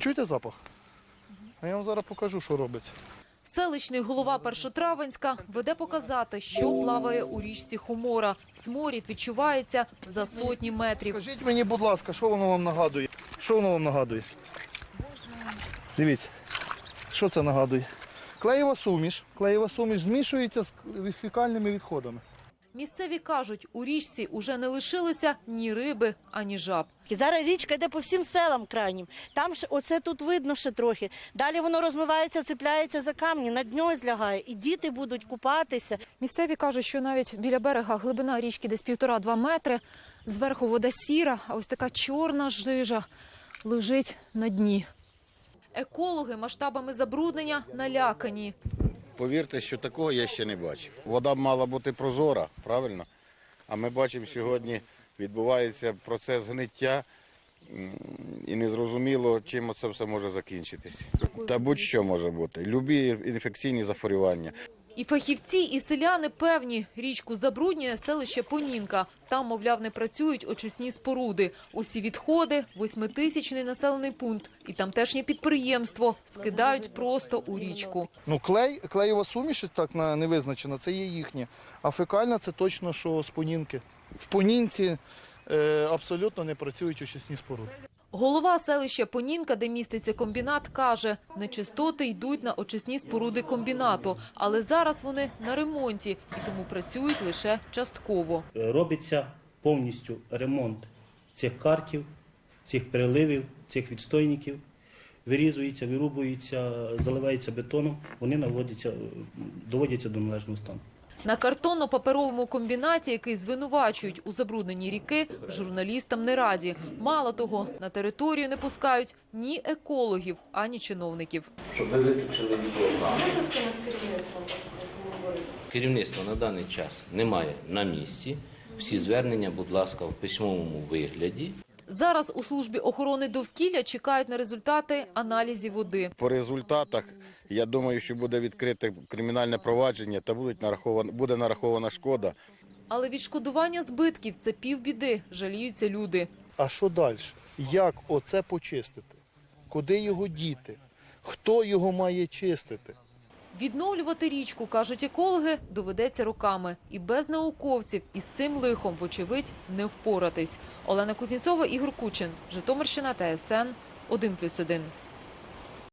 Чуєте запах? А я вам зараз покажу, що робиться. Селищний голова Першотравенська веде показати, що плаває у річці Хомора. Сморід відчувається за сотні метрів. Скажіть мені, будь ласка, що воно вам нагадує? Що воно вам нагадує? Дивіться, що це нагадує? Клеєва суміш. Клеєва суміш змішується з фекальними відходами. Місцеві кажуть, у річці уже не лишилося ні риби, ані жаб. І зараз річка йде по всім селам крайнім. Там ж оце тут видно ще трохи. Далі воно розмивається, цепляється за камні, на дньо злягає, і діти будуть купатися. Місцеві кажуть, що навіть біля берега глибина річки десь півтора-два метри. Зверху вода сіра, а ось така чорна жижа лежить на дні. Екологи масштабами забруднення налякані. Повірте, що такого я ще не бачив. Вода мала бути прозора, правильно? А ми бачимо, сьогодні відбувається процес гниття, і незрозуміло, чим це все може закінчитись. Та будь-що може бути. Любі інфекційні захворювання. І фахівці, і селяни певні, річку забруднює селище Понінка. Там, мовляв, не працюють очисні споруди. Усі відходи, восьмитисячний населений пункт і тамтешнє підприємство скидають просто у річку. Ну, клей, клеєва суміш так на- не визначена, це є їхнє. А фекальна це точно, що з понінки. В понінці е, абсолютно не працюють очисні споруди. Голова селища Понінка, де міститься комбінат, каже, нечистоти йдуть на очисні споруди комбінату, але зараз вони на ремонті і тому працюють лише частково. робиться повністю ремонт цих картів, цих переливів, цих відстойників. Вирізується, вирубується, заливається бетоном, вони наводяться, доводяться до належного стану. На картонно-паперовому комбінаті, який звинувачують у забрудненні ріки, журналістам не раді. Мало того, на територію не пускають ні екологів, ані чиновників. щоб ви виключили. Керівництва на даний час немає на місці. Всі звернення, будь ласка, в письмовому вигляді. Зараз у службі охорони довкілля чекають на результати аналізів води. По результатах, я думаю, що буде відкрите кримінальне провадження та будуть нарахована, буде нарахована шкода. Але відшкодування збитків це півбіди, жаліються люди. А що далі? Як оце почистити? Куди його діти? Хто його має чистити? Відновлювати річку, кажуть екологи, доведеться роками. І без науковців із цим лихом, вочевидь, не впоратись. Олена Кузнєцова, Ігор Кучин, Житомирщина, ТСН 1+,1.